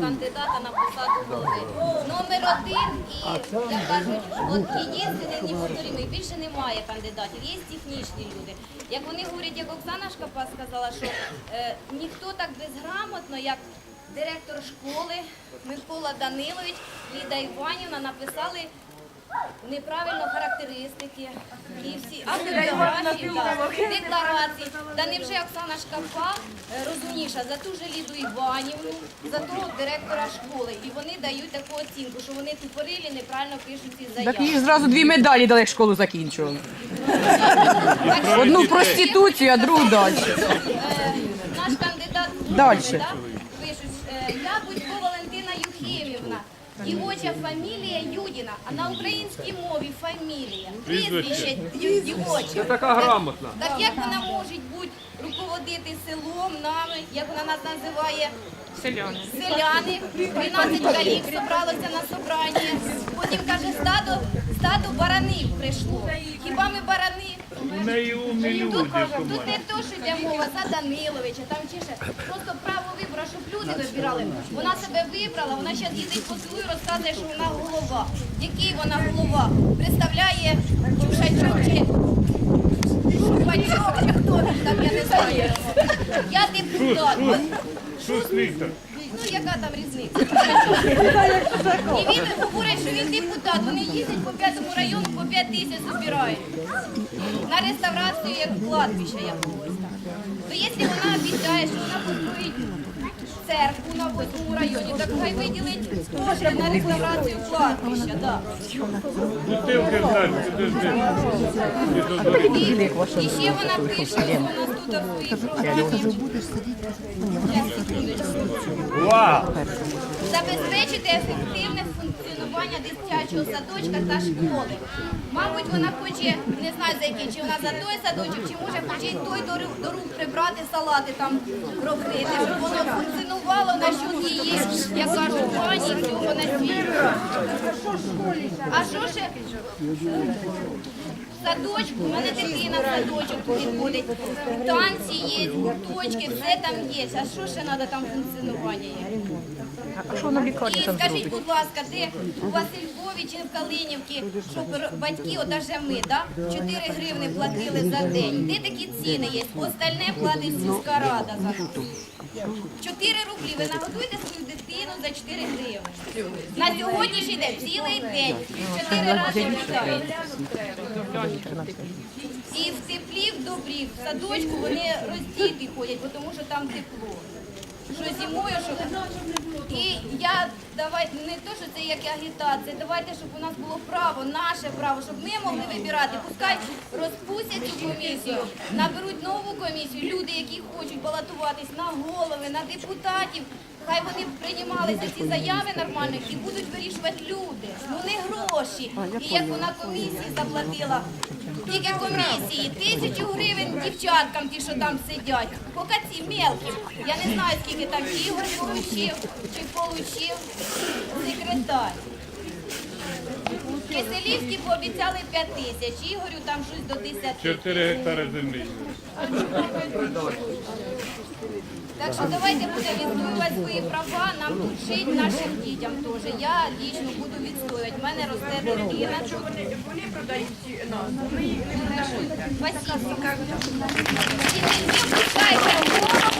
кандидата на посаду голови. Номер один і як кажуть, от єдиний неповторимий, більше немає кандидатів, є технічні люди. Як вони говорять, як Оксана Шкапа сказала, що е, ніхто так безграмотно, як директор школи Микола Данилович, Ліда Іванівна написали неправильно характеристики і всі автобіографії, да, декларації. Та невже Оксана Шкапа е, розумніша за ту же Ліду Іванівну, за того директора школи. І вони дають таку оцінку, що вони тупорилі, неправильно пишуть ці Так їй зразу дві медалі дали, як школу закінчували. Одну проституцію, а другу далі. Е, наш кандидат Дальше. пишуть, е, я Будько Валентина Юхімівна. Дівоча фамілія Юдіна, а на українській мові фамілія. Прізвище дівоча. Це Така грамотна. Так як вона може бути руководити селом, нами, як вона нас називає? Селяни. Селяни. 12 калік зібралося на собрання. Потім каже, стадо, стадо баранів прийшло. Хіба ми барани? Тут, тут не то, що йде мова за Даниловича, там чи ще. Просто право вибору, щоб люди вибирали. Вона себе вибрала, вона зараз їздить по селу і розказує, що вона голова. Який вона голова? Представляє Чушачок чи Шупачок, чи хто він там, я не знаю. Я Ну, яка там різниця? І він говорить, що він депутат. Вони їздять по п'ятому району, по п'ять тисяч збирають. На реставрацію як кладбища якогось там. То якщо вона обіцяє, що вона построїть церкву на восьмому районі, так хай виділить кошти на реставрацію кладбища. Да. Бутилки далі, підожди. І, ще вона пише, ось у нас тут у програмі. Забезпечити ефективне функціонування дитячого садочка та школи. Мабуть, вона хоче, не знаю за який, чи вона за той садочок, чи може хоче й той до рук, прибрати, салати там робити, щоб воно функціонувало що як пані на світі. А що ще? Садочку, у мене дитина в садочок туди ходить, танці є, гурточки, все там є. А що ще треба там функціонування є? А що в лікарні І там скажіть, будь ласка, де у вас у Львові чи в Калинівці, щоб батьки, от даже ми, да, 4 гривни платили за день. Де такі ціни є? Остальне платить сільська рада за нас. 4 рублі. Ви нагодуєте свою за 4 гривні. На сьогоднішній день цілий день. 4 рази літають. І в теплі, в добрі, в садочку вони роздіти ходять, бо тому що там тепло. Що зимою, що і я давайте не то, що це як агітація, давайте, щоб у нас було право, наше право, щоб ми могли вибирати. Пускай розпустять цю комісію, наберуть нову комісію, люди, які хочуть балотуватись на голови, на депутатів. Хай вони приймали за ці заяви нормально і будуть вирішувати люди. Ну не гроші. І як вона комісії заплатила, тільки комісії, тисячу гривень дівчаткам, ті, що там сидять. Поки ці мелкі. Я не знаю, скільки там Ігор получив чи получив секретар. Киселівські пообіцяли 5 тисяч, Ігорю там щось до 10. 4 гектари землі. Так що давайте будемо відстоювати свої права, нам тут жити, нашим дітям теж. Я лічно буду відстоювати. В мене росте дитина. Вони, вони продають нас, ми їх не продаємо. Спасибо. І не пускайте